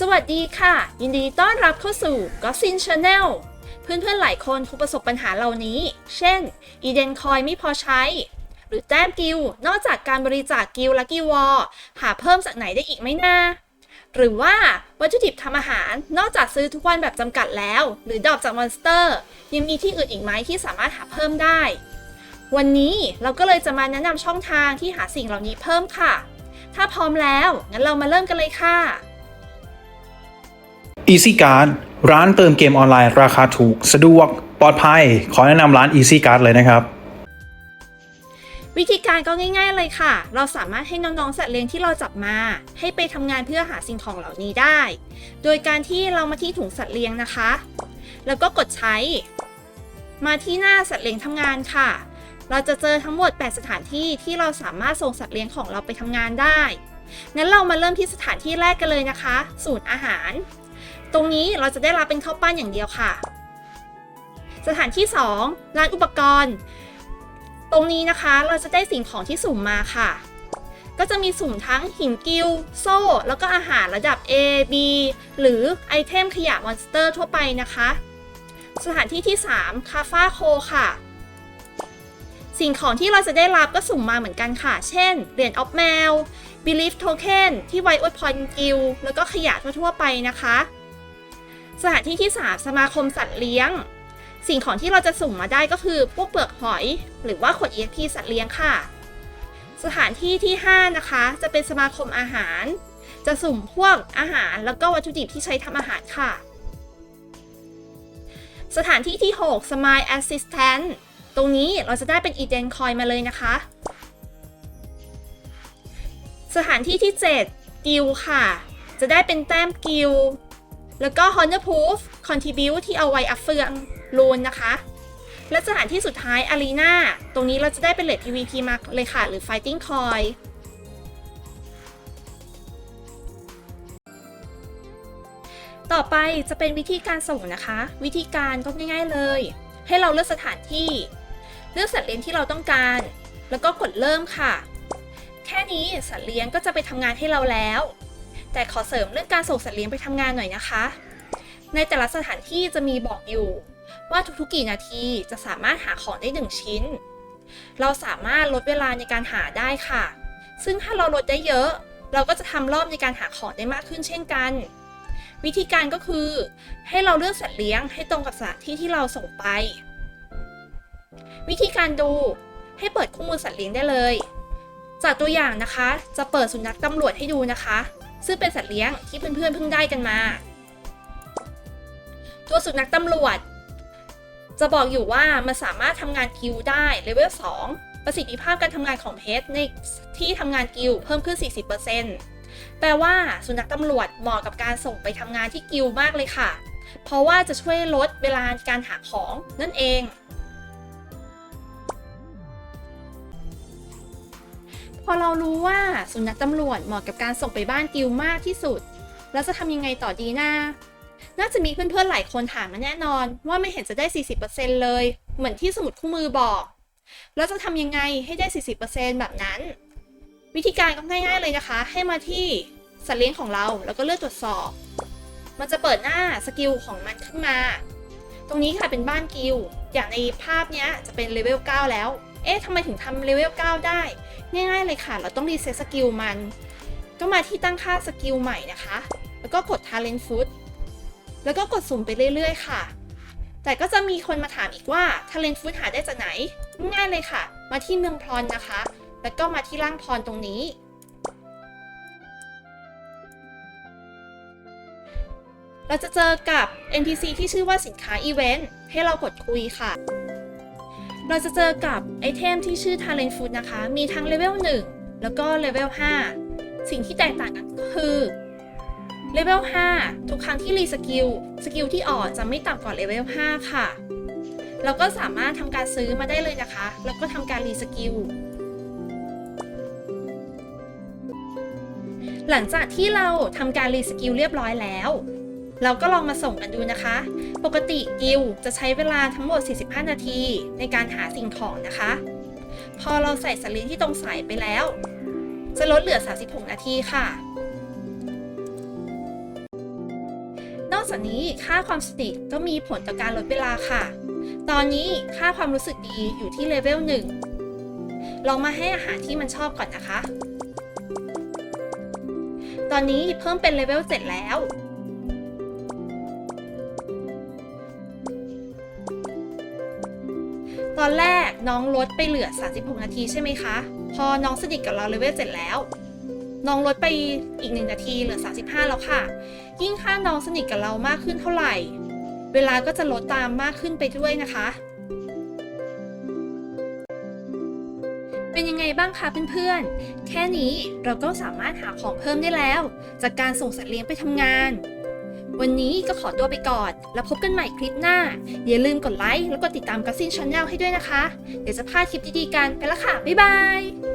สวัสดีค่ะ ยินดีต้อนรับเข้าสู่ g o s s i n Channel เพื่อนๆหลายคนคงประสบปัญหาเหล่านี้ เช่น อีเดนคอยไม่พอใช้ หรือแต้มกิลนอกจากการบริจาคกิลและกิวอหาเพิ่มจากไหนได้อีกไหมนาหรือว่าวัตถุดิบทำอาหารนอกจากซื้อทุกวันแบบจำกัดแล้ว หรือดอปจากมอนสเตอร์ ยังมีที่อื่นอีกไหมที่สามารถหาเพิ่มได้ วันนี้เราก็เลยจะมาแนะนำช่องทางที่หาสิ่งเหล่านี้เพิ่มค่ะ ถ้าพร้อมแล้วงั้นเรามาเริ่มกันเลยค่ะ Easy Card ร้านเติมเกมออนไลน์ราคาถูก สะดวก ปลอดภัย ขอแนะนำร้าน Easy Card เลยนะครับ วิธีการก็ง่าย ๆเลยค่ะ เราสามารถให้น้องๆสัตว์เลี้ยงที่เราจับมา ให้ไปทำงานเพื่อหาสิ่งของเหล่านี้ได้ โดยการที่เรามาที่ถุงสัตว์เลี้ยงนะคะ แล้วก็กดใช้ มาที่หน้าสัตว์เลี้ยงทำงานค่ะ เราจะเจอทั้งหมด 8 สถานที่ที่เราสามารถส่งสัตว์เลี้ยงของเราไปทำงานได้งั้นเรามาเริ่มที่สถานที่แรกกันเลยนะคะ ศูนย์อาหาร ตรงนี้เราจะได้รับเป็นข้าวปั้นอย่างเดียวค่ะ สถานที่ 2 ร้านอุปกรณ์ ตรงนี้นะคะเราจะได้สิ่งของที่สุ่มมาค่ะ ก็จะมีสุ่มทั้งหินกิลโซ่ แล้วก็อาหารระดับ A B หรือไอเทมขยะมอนสเตอร์ทั่วไปนะคะ สถานที่ที่ 3 คาฟ้าโคค่ะสิ่งของที่เราจะได้รับก็สุ่มมาเหมือนกันค่ะ เช่น เหรียญออฟแมว Belief Token ที่ไว้อวยพรกิลแล้วก็ขยะทั่วๆไปนะคะ สถานที่ที่ 3 สมาคมสัตว์เลี้ยง สิ่งของที่เราจะสุ่มมาได้ก็คือพวกเปลือกหอย หรือว่าขวด EXP สัตว์เลี้ยงค่ะ สถานที่ที่ 5 นะคะ จะเป็นสมาคมอาหาร จะสุ่มพวกอาหารแล้วก็วัตถุดิบที่ใช้ทำอาหารค่ะ สถานที่ที่ 6 Smile Assistant ตรงนี้เราจะได้เป็น Eden Coin มาเลยนะคะ สถานที่ที่ 7 กิลค่ะ จะได้เป็นแต้มกิล แล้วก็ Honor Proof Contribute ที่เอาไว้อัพเฟืองรูนนะคะ และสถานที่สุดท้าย Arena ตรงนี้เราจะได้เป็นเลท PVP มาเลยค่ะ หรือ Fighting Coin ต่อไปจะเป็นวิธีการส่งนะคะ วิธีการก็ง่ายๆเลย ให้เราเลือกสถานที่ เลือกสัตว์เลี้ยงที่เราต้องการ แล้วก็กดเริ่มค่ะ แค่นี้สัตว์เลี้ยงก็จะไปทำงานให้เราแล้ว แต่ขอเสริมเรื่องการส่งสัตว์เลี้ยงไปทำงานหน่อยนะคะ ในแต่ละสถานที่จะมีบอกอยู่ ว่าทุกๆกี่นาทีจะสามารถหาของได้ 1 ชิ้น เราสามารถลดเวลาในการหาได้ค่ะ ซึ่งถ้าเราลดได้เยอะ เราก็จะทำรอบในการหาของได้มากขึ้นเช่นกัน วิธีการก็คือ ให้เราเลือกสัตว์เลี้ยงให้ตรงกับสถานที่ที่เราส่งไป วิธีการดูให้เปิดคู่มือสัตว์เลี้ยงได้เลย จากตัวอย่างนะคะ จะเปิดสุนัขตำรวจให้ดูนะคะ ซึ่งเป็นสัตว์เลี้ยงที่เพื่อนๆเพิ่งได้กันมา ตัวสุนัขตำรวจ จะบอกอยู่ว่ามันสามารถทำงานกิลได้เลเวล2ประสิทธิภาพการทำงานของเพชรในที่ทำงานกิลเพิ่มขึ้น 40%แปลว่าสุนัขตำรวจเหมาะกับการส่งไปทำงานที่กิลมากเลยค่ะ เพราะว่าจะช่วยลดเวลาการหาของนั่นเอง พอเรารู้ว่าสุนัขตำรวจเหมาะกับการส่งไปบ้านกิลมากที่สุด แล้วจะทำยังไงต่อดีนะน่าจะมีเพื่อนๆหลายคนถามมาแน่นอน ว่าไม่เห็นจะได้ 40%เลย เหมือนที่สมุดคู่มือบอก แล้วจะทำยังไงให้ได้ 40%แบบนั้น วิธีการก็ง่ายๆเลยนะคะ ให้มาที่สัตว์เลี้ยงของเราแล้วก็เลือกตรวจสอบ มันจะเปิดหน้าสกิลของมันขึ้นมา ตรงนี้ค่ะเป็นบ้านกิลอย่างในภาพนี้จะเป็นเลเวล 9 แล้ว เอ๊ะทำไมถึงทำเลเวล9ได้ ง่ายๆเลยค่ะ เราต้องรีเซ็ตสกิลมัน ก็มาที่ตั้งค่าสกิลใหม่นะคะ แล้วก็กด Talent Food แล้วก็กดสุ่มไปเรื่อยๆ ค่ะ แต่ก็จะมีคนมาถามอีกว่า Talent Food หาได้จากไหน ง่ายเลยค่ะ มาที่เมืองพรนะคะ แล้วก็มาที่ร่างพรตรงนี้เราจะเจอกับ NPC ที่ชื่อว่าสินค้า Event ให้เรากดคุยค่ะ เราจะเจอกับไอเทมที่ชื่อ Talent Food นะคะ มีทั้งเลเวล1 แล้วก็เลเวล5 สิ่งที่แตกต่างกันก็คือเลเวล5ทุกครั้งที่รีสกิล สกิลที่ออกจะไม่ต่ำกว่าเลเวล5ค่ะ เราก็สามารถทำการซื้อมาได้เลยนะคะ แล้วก็ทำการรีสกิล หลังจากที่เราทำการรีสกิลเรียบร้อยแล้ว เราก็ลองมาส่งกันดูนะคะ ปกติกิลจะใช้เวลาทั้งหมด 45 นาทีในการหาสิ่งของนะคะ พอเราใส่สลิงที่ตรงสายไปแล้ว จะลดเหลือ 36 นาทีค่ะ นอกจากนี้ค่าความสนิทก็มีผลต่อการลดเวลาค่ะ ตอนนี้ค่าความรู้สึกดีอยู่ที่เลเวล1ลองมาให้อาหารที่มันชอบก่อนนะคะ ตอนนี้เพิ่มเป็นเลเวล7แล้ว ตอนแรกน้องลดไปเหลือ 36 นาทีใช่ไหมคะ พอน้องสนิทกับเราเลเวล7แล้ว น้องลดไปอีก 1 นาทีเหลือ 35 แล้วค่ะ ยิ่งถ้าน้องสนิทกับเรามากขึ้นเท่าไหร่ เวลาก็จะลดตามมากขึ้นไปด้วยนะคะ เป็นยังไงบ้างคะเพื่อนๆ แค่นี้เราก็สามารถหาของเพิ่มได้แล้ว จากการส่งสัตว์เลี้ยงไปทำงาน วันนี้ก็ขอตัวไปก่อน แล้วพบกันใหม่คลิปหน้า อย่าลืมกดไลค์แล้วก็ติดตามกัสซินชาแนลให้ด้วยนะคะ เดี๋ยวจะพลาดคลิปดีๆกันไปละค่ะ บ๊ายบาย